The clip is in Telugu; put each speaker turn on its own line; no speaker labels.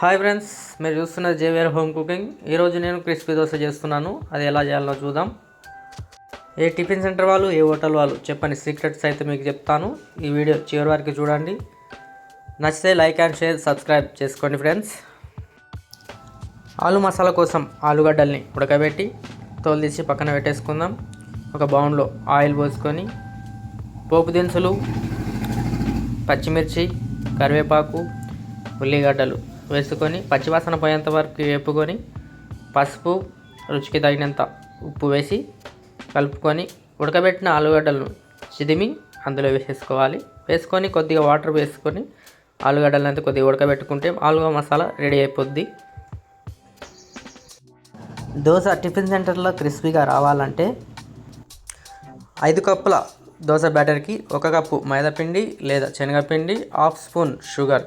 హాయ్ ఫ్రెండ్స్ మీరు చూస్తున్న జేవియర్ హోమ్ కుకింగ్ ఈరోజు నేను క్రిస్పీ దోశ చేస్తున్నాను. అది ఎలా చేయాలో చూద్దాం. ఏ టిఫిన్ సెంటర్ వాళ్ళు ఏ హోటల్ వాళ్ళు చెప్పని సీక్రెట్స్ అయితే మీకు చెప్తాను. ఈ వీడియో చివరి వరకు చూడండి. నచ్చితే లైక్ అండ్ షేర్ సబ్స్క్రైబ్ చేసుకోండి ఫ్రెండ్స్ ఆలు మసాలా కోసం ఆలుగడ్డల్ని ఉడకబెట్టి తోలు తీసి పక్కన పెట్టేసుకుందాం. ఒక బౌన్లో ఆయిల్ పోసుకొని పోపు దినుసులు పచ్చిమిర్చి కరివేపాకు ఉల్లిగడ్డలు వేసుకొని పచ్చివాసన పోయేంత వరకు వేపుకొని పసుపు రుచికి తగినంత ఉప్పు వేసి కలుపుకొని ఉడకబెట్టిన ఆలుగడ్డలను చిదిమి అందులో వేసేసుకోవాలి. వేసుకొని కొద్దిగా వాటర్ వేసుకొని ఆలుగడ్డలను కొద్దిగా ఉడకబెట్టుకుంటే ఆలుగా మసాలా రెడీ అయిపోద్ది. దోశ టిఫిన్ సెంటర్లో క్రిస్పీగా రావాలంటే ఐదు కప్పుల దోశ బ్యాటర్కి ఒక కప్పు మైదాపిండి లేదా శనగపిండి హాఫ్ స్పూన్ షుగర్.